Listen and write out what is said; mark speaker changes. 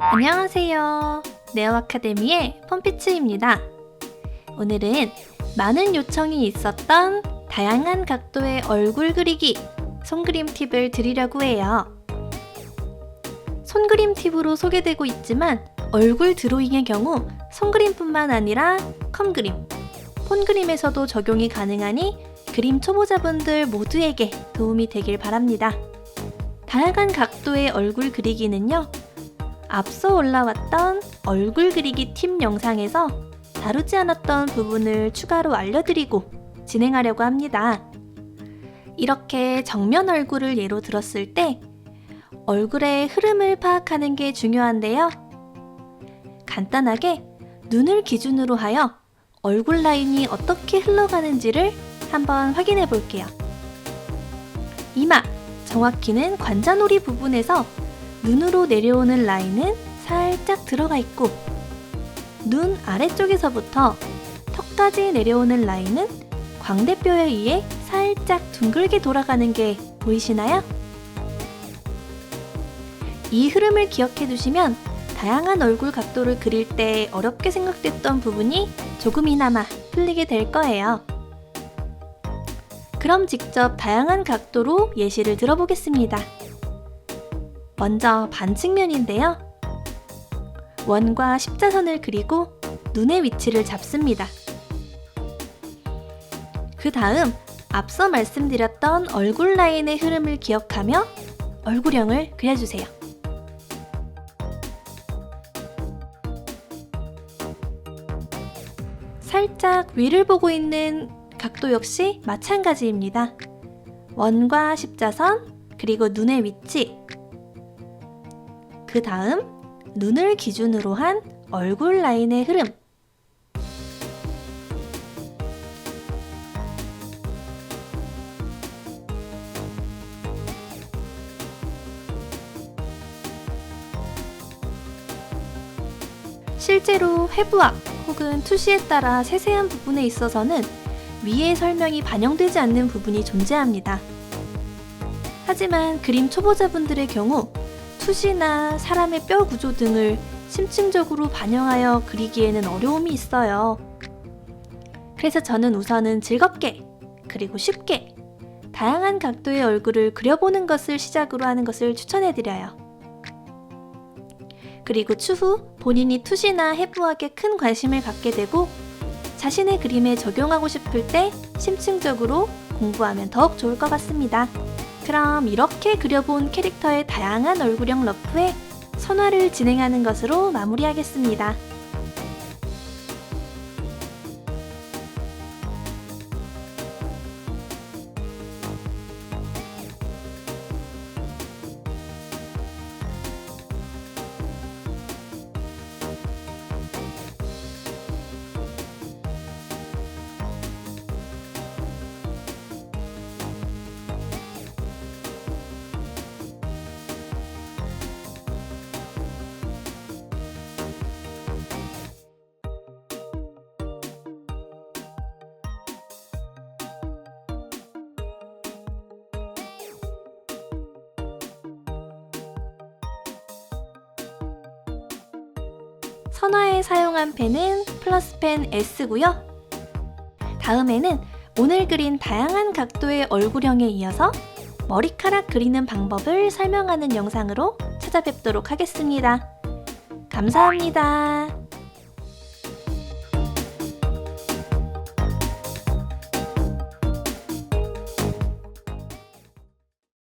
Speaker 1: 안녕하세요. 네오 아카데미의 펌피츠입니다. 오늘은 많은 요청이 있었던 다양한 각도의 얼굴 그리기 손그림 팁을 드리려고 해요. 손그림 팁으로 소개되고 있지만 얼굴 드로잉의 경우 손그림뿐만 아니라 컴그림, 폰그림에서도 적용이 가능하니 그림 초보자분들 모두에게 도움이 되길 바랍니다. 다양한 각도의 얼굴 그리기는요, 앞서 올라왔던 얼굴 그리기 팁 영상에서 다루지 않았던 부분을 추가로 알려드리고 진행하려고 합니다. 이렇게 정면 얼굴을 예로 들었을 때 얼굴의 흐름을 파악하는 게 중요한데요. 간단하게 눈을 기준으로 하여 얼굴 라인이 어떻게 흘러가는지를 한번 확인해 볼게요. 이마, 정확히는 관자놀이 부분에서 눈으로 내려오는 라인은 살짝 들어가 있고 눈 아래쪽에서부터 턱까지 내려오는 라인은 광대뼈에 의해 살짝 둥글게 돌아가는 게 보이시나요? 이 흐름을 기억해 두시면 다양한 얼굴 각도를 그릴 때 어렵게 생각됐던 부분이 조금이나마 풀리게 될 거예요. 그럼 직접 다양한 각도로 예시를 들어보겠습니다. 먼저 반측면인데요. 원과 십자선을 그리고 눈의 위치를 잡습니다. 그 다음 앞서 말씀드렸던 얼굴 라인의 흐름을 기억하며 얼굴형을 그려주세요. 살짝 위를 보고 있는 각도 역시 마찬가지입니다. 원과 십자선, 그리고 눈의 위치, 그 다음 눈을 기준으로 한 얼굴 라인의 흐름. 실제로 회부학 혹은 투시에 따라 세세한 부분에 있어서는 위의 설명이 반영되지 않는 부분이 존재합니다. 하지만 그림 초보자분들의 경우 투시나 사람의 뼈 구조 등을 심층적으로 반영하여 그리기에는 어려움이 있어요. 그래서 저는 우선은 즐겁게 그리고 쉽게 다양한 각도의 얼굴을 그려보는 것을 시작으로 하는 것을 추천해드려요. 그리고 추후 본인이 투시나 해부학에 큰 관심을 갖게 되고 자신의 그림에 적용하고 싶을 때 심층적으로 공부하면 더욱 좋을 것 같습니다. 그럼 이렇게 그려본 캐릭터의 다양한 얼굴형 러프에 선화를 진행하는 것으로 마무리하겠습니다. 선화에 사용한 펜은 플러스펜 S고요. 다음에는 오늘 그린 다양한 각도의 얼굴형에 이어서 머리카락 그리는 방법을 설명하는 영상으로 찾아뵙도록 하겠습니다. 감사합니다.